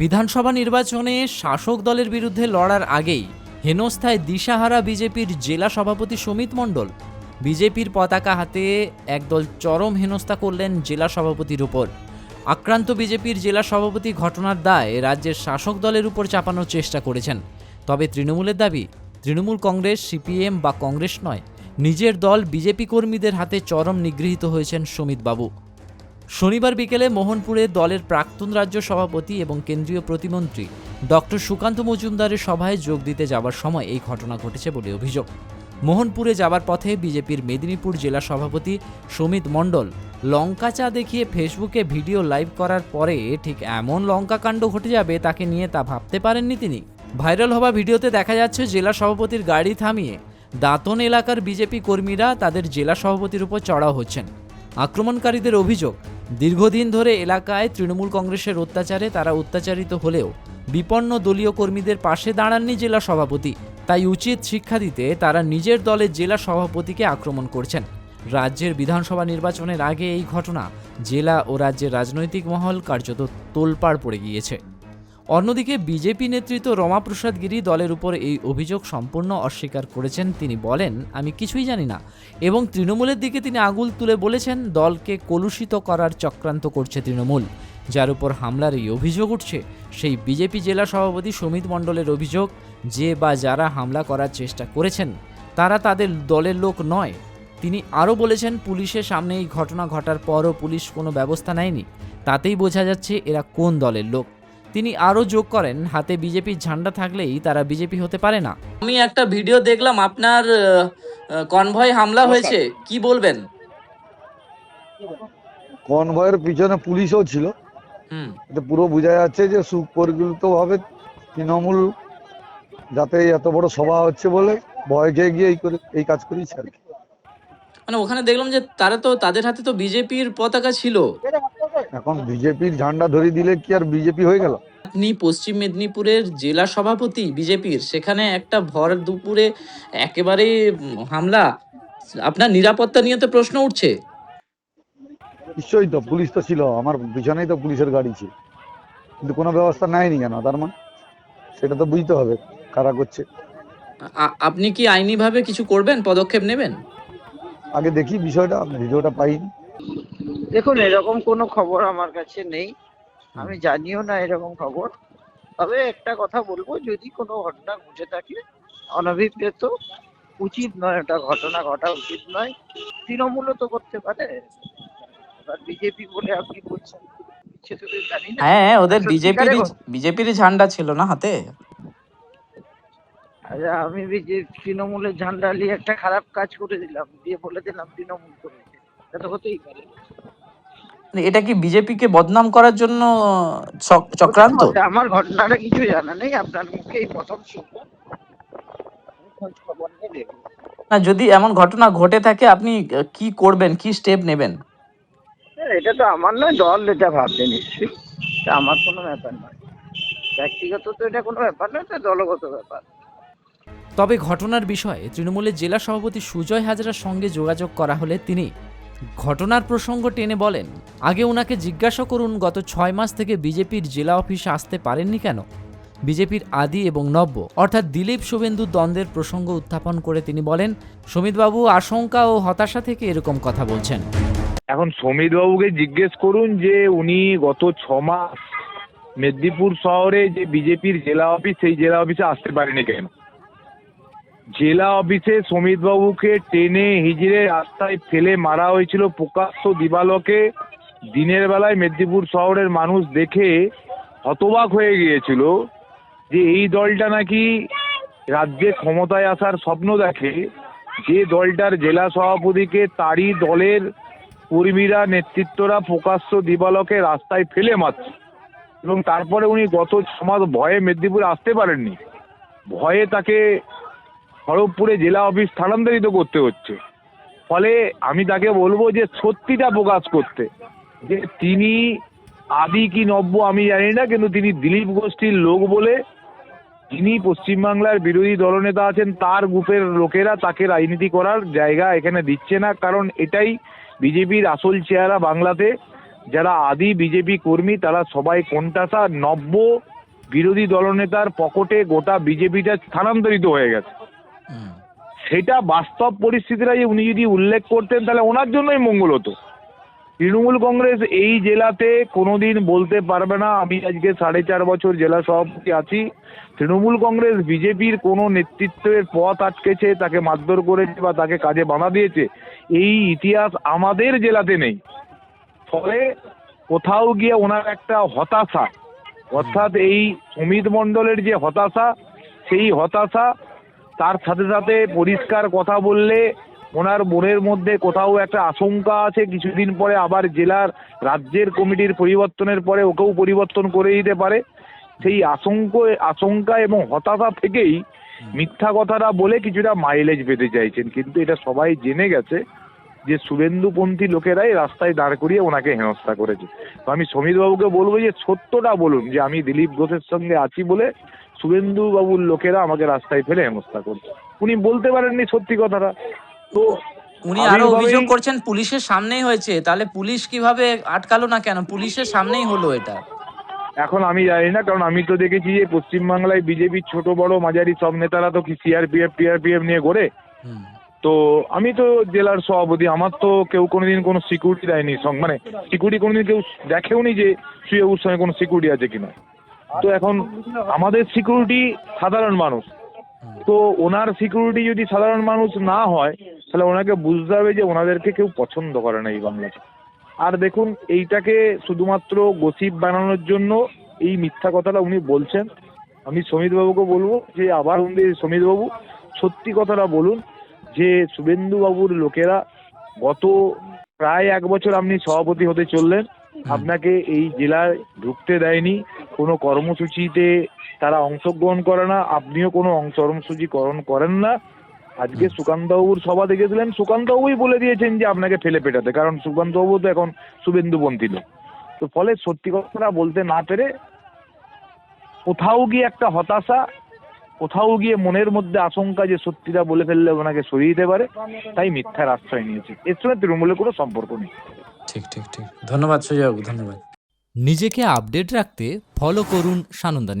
বিধানসভা নির্বাচনে শাসক দলের বিরুদ্ধে লড়ার আগেই হেনস্থায় দিশাহারা বিজেপির জেলা সভাপতি সমিত মণ্ডল বিজেপির পতাকা হাতে একদল চরম হেনস্থা করলেন জেলা সভাপতির উপর। আক্রান্ত বিজেপির জেলা সভাপতি ঘটনার দায় রাজ্যের শাসক দলের উপর চাপানোর চেষ্টা করেছেন। তবে তৃণমূলের দাবি, তৃণমূল কংগ্রেস, সিপিএম বা কংগ্রেস নয়, নিজের দল বিজেপি কর্মীদের হাতে চরম নিগৃহীত হয়েছেন সমিত বাবু শনিবার বিকেলে মোহনপুরে দলের প্রাক্তন রাজ্য সভাপতি এবং কেন্দ্রীয় প্রতিমন্ত্রী ডক্টর সুকান্ত মজুমদারের সভায় যোগ দিতে যাবার সময় এই ঘটনা ঘটেছে বলে অভিযোগ। মোহনপুরে যাবার পথে বিজেপির মেদিনীপুর জেলা সভাপতি সমিত মণ্ডল লঙ্কা চা দেখিয়ে ফেসবুকে ভিডিও লাইভ করার পরে ঠিক এমন লঙ্কা কাণ্ড ঘটে যাবে তাকে নিয়ে তা ভাবতে পারেননি তিনি। ভাইরাল হওয়া ভিডিওতে দেখা যাচ্ছে জেলা সভাপতির গাড়ি থামিয়ে দাঁতন এলাকার বিজেপি কর্মীরা তাদের জেলা সভাপতির উপর চড়াও হচ্ছেন। আক্রমণকারীদের অভিযোগ দীর্ঘদিন ধরে এলাকায় তৃণমূল কংগ্রেসের অত্যাচারে তারা অত্যাচারিত হলেও বিপন্ন দলীয় কর্মীদের পাশে দাঁড়াননি জেলা সভাপতি। তাই উচিত শিক্ষা দিতে তারা নিজের দলের জেলা সভাপতিকে আক্রমণ করছেন। রাজ্যের বিধানসভা নির্বাচনের আগে এই ঘটনা জেলা ও রাজ্যের রাজনৈতিক মহল কার্যত তোলপাড় পড়ে গিয়েছে। অন্যদিকে বিজেপি নেতৃত্ব রমাপ্রসাদ গিরি দলের উপর এই অভিযোগ সম্পূর্ণ অস্বীকার করেছেন। তিনি বলেন, আমি কিছুই জানি না। এবং তৃণমূলের দিকে তিনি আঙুল তুলে বলেছেন, দলকে কলুষিত করার চক্রান্ত করছে তৃণমূল। যার উপর হামলার এই অভিযোগ উঠছে, সেই বিজেপি জেলা সভাপতি সমিত মণ্ডলের অভিযোগ, যে বা যারা হামলা করার চেষ্টা করেছেন, তারা তাদের দলের লোক নয়। তিনি আরও বলেছেন, পুলিশের সামনে এই ঘটনা ঘটার পরও পুলিশ কোনো ব্যবস্থা নেয়নি। তাতেই বোঝা যাচ্ছে এরা কোন দলের লোক? তিনি আরও যোগ করেন হাতে বিজেপির ঝান্ডা থাকলেই তারা বিজেপি হতে পারে না। আমি একটা ভিডিও দেখলাম আপনার কনভয় হামলা হয়েছে কি বলবেন? কনভয়ের পিছনে পুলিশও ছিল। হুম। এতে পুরো বোঝা যাচ্ছে যে সুপরিকল্পিত ভাবে তৃণমূল যাতে এত বড় সভা হচ্ছে বলে ভয় খেয়ে গিয়ে এই করে এই কাজ করেছে আর কি। মানে ওখানে দেখলাম যে তারা তো তাদের হাতে তো বিজেপির পতাকা ছিল। এখন বিজেপির ঝান্ডা ধরিয়ে দিলে কি আর বিজেপি হয়ে গেল? আপনি পশ্চিম মেদিনীপুরের জেলা সভাপতি বিজেপির সেখানে একটা ভর দুপুরে একেবারে হামলা। আপনার নিরাপত্তা নিয়ে তো প্রশ্ন উঠছে। নিশ্চয়ই তো পুলিশ তো ছিল আমার পিছনেই তো পুলিশের গাড়ি ছিল। কিন্তু কোনো ব্যবস্থা নেয়নি কেন? তার মানে সেটা তো বুঝতে হবে কারা করছে। আপনি কি আইনিভাবে কিছু করবেন পদক্ষেপ নেবেন? আগে দেখি বিষয়টা ভিডিওটা পাইনি। দেখুন এরকম কোনো খবর আমার কাছে নেই। আমি জানিও না এরকম খবর। তবে একটা কথা বলব যদি কোনো ঘটনা ঘটে থাকে অনভিপ্রেত উচিত নয় ওটা ঘটনা ঘটা উচিত নয়। তৃণমূলও তো করতে পারে। এবার বিজেপি বলে আপনি বলছেন না। হ্যাঁ ওদের বিজেপির বিজেপির ঝান্ডা ছিল না হাতে? আচ্ছা আমি বিজে- তৃণমূলের ঝান্ডা নিয়ে একটা খারাপ কাজ করে দিলাম দিয়ে বলে দিলাম তৃণমূল করেছে। এটা তো হতেই পারে। এটা কি বিজেপিকে বদনাম করার জন্য চক- চক্রান্ত? আমার ঘটনাটা কিছু জানা নেই আপনার মুখে এই প্রথম না যদি এমন ঘটনা ঘটে থাকে আপনি কি করবেন কি স্টেপ নেবেন? হ্যাঁ, এটা তো আমার নয় দল এটা ভাববে নিশ্চয়ই। এটা আমার কোনো ব্যাপার নয়। ব্যক্তিগত তো এটা কোনো ব্যাপার নয় এটা দলগত ব্যাপার। তবে ঘটনার বিষয়ে তৃণমূলের জেলা সভাপতি সুজয় হাজরার সঙ্গে যোগাযোগ করা হলে তিনি ঘটনার প্রসঙ্গ টেনে বলেন, আগে ওনাকে জিজ্ঞাসা করুন গত ছয় মাস থেকে বিজেপির জেলা অফিসে আসতে পারেননি কেন? বিজেপির আদি এবং নব্য, অর্থাৎ দিলীপ শুভেন্দু দ্বন্দ্বের প্রসঙ্গ উত্থাপন করে তিনি বলেন, সমিতবাবু আশঙ্কা ও হতাশা থেকে এরকম কথা বলছেন। এখন সমিত বাবুকে জিজ্ঞেস করুন যে উনি গত ছ মাস মেদিনীপুর শহরে যে বিজেপির জেলা অফিস, সেই জেলা অফিসে আসতে পারেনি কেন? জেলা অফিসে বাবুকে টেনে হিজড়ে রাস্তায় ফেলে মারা হয়েছিল প্রকাশ্য দিবালকে। দিনের বেলায় মেদিনীপুর শহরের মানুষ দেখে হতবাক হয়ে গিয়েছিল যে এই দলটা নাকি রাজ্যে ক্ষমতায় আসার স্বপ্ন দেখে। যে দলটার জেলা সভাপতিকে তারই দলের কর্মীরা, নেতৃত্বরা প্রকাশ্য দিবালকে রাস্তায় ফেলে মারছে এবং তারপরে উনি গত ছমাস ভয়ে মেদিনীপুরে আসতে পারেননি। ভয়ে তাকে খড়গপুরে জেলা অফিস স্থানান্তরিত করতে হচ্ছে। ফলে আমি তাকে বলব যে সত্যিটা প্রকাশ করতে। যে তিনি আদি কি নব্য আমি জানি না, কিন্তু তিনি দিলীপ গোষ্ঠীর লোক বলে যিনি পশ্চিমবাংলার বিরোধী দলনেতা আছেন, তার গ্রুপের লোকেরা তাকে রাজনীতি করার জায়গা এখানে দিচ্ছে না, কারণ এটাই বিজেপির আসল চেহারা বাংলাতে। যারা আদি বিজেপি কর্মী, তারা সবাই কোনটাসা নব্য বিরোধী দলনেতার পকেটে গোটা বিজেপিটা স্থানান্তরিত হয়ে গেছে। সেটা বাস্তব পরিস্থিতিটা উনি যদি উল্লেখ করতেন, তাহলে ওনার জন্যই মঙ্গল হতো। তৃণমূল কংগ্রেস এই জেলাতে কোনোদিন বলতে পারবে না, আমি আজকে সাড়ে চার বছর জেলা সভাপতি আছি। তৃণমূল কংগ্রেস বিজেপির কোনো নেতৃত্বের পথ আটকেছে, তাকে মারধর করেছে বা তাকে কাজে বাধা দিয়েছে, এই ইতিহাস আমাদের জেলাতে নেই। ফলে কোথাও গিয়ে ওনার একটা হতাশা, অর্থাৎ এই অমিত মণ্ডলের যে হতাশা, সেই হতাশা তার সাথে সাথে পরিষ্কার কথা বললে ওনার মনের মধ্যে কোথাও একটা আশঙ্কা আছে, কিছুদিন পরে আবার জেলার রাজ্যের কমিটির পরিবর্তনের পরে ওকেও পরিবর্তন করে দিতে পারে। সেই আশঙ্ক, আশঙ্কা এবং হতাশা থেকেই মিথ্যা কথাটা বলে কিছুটা মাইলেজ পেতে চাইছেন, কিন্তু এটা সবাই জেনে গেছে। যে শুভেন্দুপন্থী লোকেরাই রাস্তায় দাঁড় করিয়ে ওনাকে হেনস্থা করেছে। তো আমি সমিতবাবুকে বলব যে সত্যটা বলুন যে আমি দিলীপ ঘোষের সঙ্গে আছি বলে শুভেন্দু বাবুর লোকেরা আমাকে রাস্তায় ফেলে হেনস্থা করছে। উনি বলতে পারেননি সত্যি কথাটা। তো উনি আরও অভিযোগ করছেন পুলিশের সামনেই হয়েছে। তাহলে পুলিশ কীভাবে আটকালো না কেন? পুলিশের সামনেই হলো এটা। এখন আমি জানি না কারণ আমি তো দেখেছি যে পশ্চিমবাংলায় বিজেপির ছোট বড় মাঝারি সব নেতারা তো কি সিআরপিএফ টিআরপিএফ নিয়ে ঘোরে। হুম, তো আমি তো জেলার সভাপতি, আমার তো কেউ কোনোদিন কোনো সিকিউরিটি দেয়নি মানে সিকিউরিটি কোনোদিন কেউ দেখেওনি যে সুয়েবুর সঙ্গে কোনো সিকিউরিটি আছে কিনা। তো এখন আমাদের সিকিউরিটি সাধারণ মানুষ। তো ওনার সিকিউরিটি যদি সাধারণ মানুষ না হয়, তাহলে ওনাকে বুঝতে হবে যে ওনাদেরকে কেউ পছন্দ করে না এই বাংলাতে আর দেখুন, এইটাকে শুধুমাত্র গসিপ বানানোর জন্য এই মিথ্যা কথাটা উনি বলছেন। আমি সমিতবাবুকে বলব যে আবার উনি সমিতবাবু। সত্যি কথাটা বলুন যে শুভেন্দুবাবুর লোকেরা গত প্রায় এক বছর আপনি সভাপতি হতে চললেন আপনাকে এই জেলায় ঢুকতে দেয়নি কোনো কর্মসূচিতে তারা অংশগ্রহণ করে না আপনিও কোনো অংশ কর্মসূচি করণ করেন না। আজকে সুকান্তবাবুর সভা দেখেছিলেন সুকান্তবাবুই বলে দিয়েছেন যে আপনাকে ফেলে পেটাতে কারণ সুকান্তবাবু তো এখন শুভেন্দুপন্থী লোক। তো ফলে সত্যি কথাটা বলতে না পেরে কোথাও গিয়ে একটা হতাশা কোথাও গিয়ে মনের মধ্যে আশঙ্কা যে সত্যিটা বলে ফেললে ওনাকে সরিয়ে দিতে পারে তাই মিথ্যার আশ্রয় নিয়েছে। এর সঙ্গে তৃণমূলের কোনো সম্পর্ক নেই। ঠিক ঠিক ঠিক। ধন্যবাদ সুজয়বাবু ধন্যবাদ। নিজেকে আপডেট রাখতে ফলো করুন সানন্দা